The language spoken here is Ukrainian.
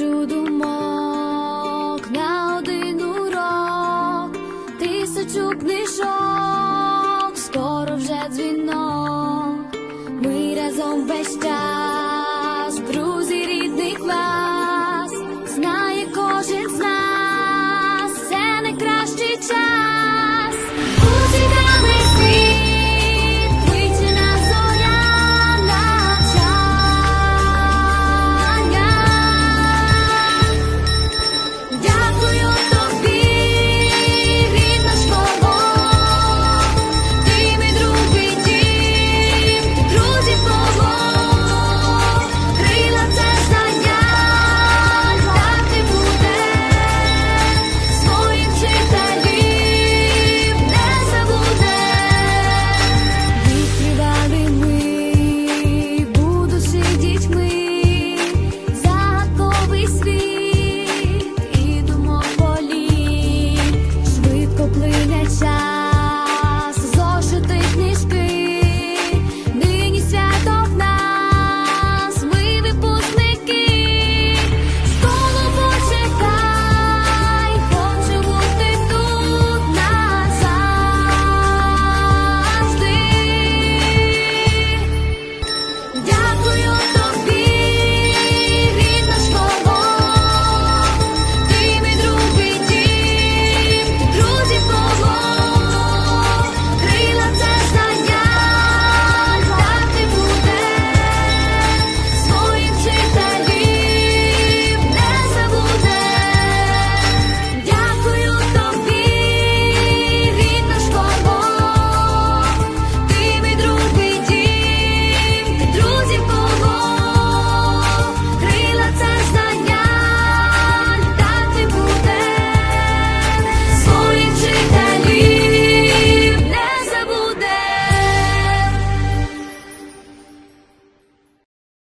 Чудомок на один урок, тисячу книжок, скоро вже дзвінок, ми разом весь час, друзі рідних вас, знає кожен з.